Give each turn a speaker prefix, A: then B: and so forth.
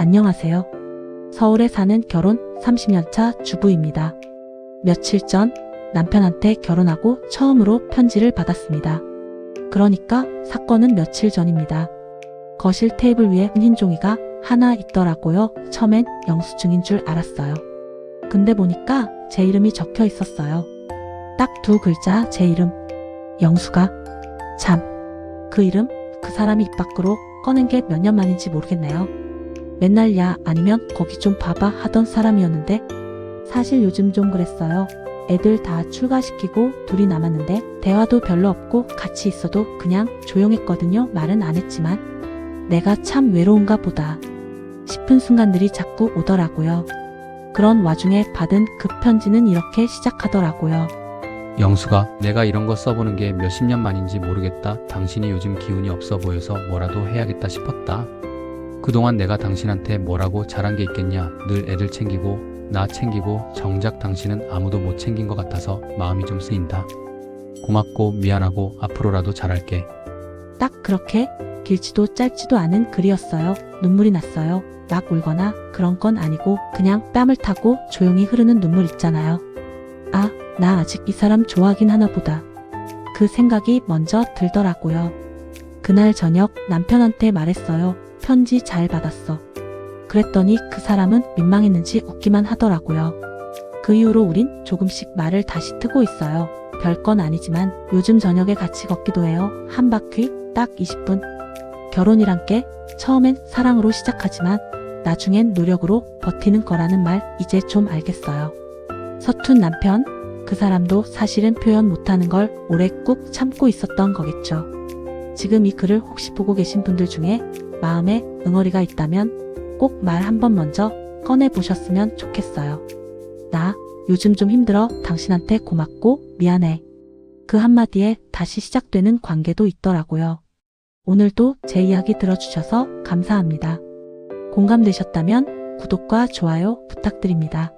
A: 안녕하세요. 서울에 사는 결혼 30년 차 주부입니다. 며칠 전 남편한테 결혼하고 처음으로 편지를 받았습니다. 그러니까 사건은 며칠 전입니다. 거실 테이블 위에 흰 종이가 하나 있더라고요. 처음엔 영수증인 줄 알았어요. 근데 보니까 제 이름이 적혀 있었어요. 딱 두 글자 제 이름. 영수가. 참. 그 이름, 그 사람이 입 밖으로 꺼낸 게 몇 년 만인지 모르겠네요. 맨날 야 아니면 거기 좀 봐봐 하던 사람이었는데 사실 요즘 좀 그랬어요. 애들 다 출가시키고 둘이 남았는데 대화도 별로 없고 같이 있어도 그냥 조용했거든요. 말은 안 했지만 내가 참 외로운가 보다 싶은 순간들이 자꾸 오더라고요. 그런 와중에 받은 그 편지는 이렇게 시작하더라고요.
B: 영수가 내가 이런 거 써보는 게 몇십 년 만인지 모르겠다. 당신이 요즘 기운이 없어 보여서 뭐라도 해야겠다 싶었다. 그동안 내가 당신한테 뭐라고 잘한 게 있겠냐. 늘 애들 챙기고 나 챙기고 정작 당신은 아무도 못 챙긴 것 같아서 마음이 좀 쓰인다. 고맙고 미안하고 앞으로라도 잘할게.
A: 딱 그렇게 길지도 짧지도 않은 글이었어요. 눈물이 났어요. 막 울거나 그런 건 아니고 그냥 뺨을 타고 조용히 흐르는 눈물 있잖아요. 아, 나 아직 이 사람 좋아하긴 하나 보다. 그 생각이 먼저 들더라고요. 그날 저녁 남편한테 말했어요. 편지 잘 받았어. 그랬더니 그 사람은 민망했는지 웃기만 하더라고요. 그 이후로 우린 조금씩 말을 다시 트고 있어요. 별건 아니지만 요즘 저녁에 같이 걷기도 해요. 한 바퀴 딱 20분. 결혼이란 게 처음엔 사랑으로 시작하지만 나중엔 노력으로 버티는 거라는 말 이제 좀 알겠어요. 서툰 남편, 그 사람도 사실은 표현 못하는 걸 오래 꾹 참고 있었던 거겠죠. 지금 이 글을 혹시 보고 계신 분들 중에 마음에 응어리가 있다면 꼭 말 한번 먼저 꺼내 보셨으면 좋겠어요. 나 요즘 좀 힘들어 당신한테 고맙고 미안해. 그 한마디에 다시 시작되는 관계도 있더라고요. 오늘도 제 이야기 들어주셔서 감사합니다. 공감되셨다면 구독과 좋아요 부탁드립니다.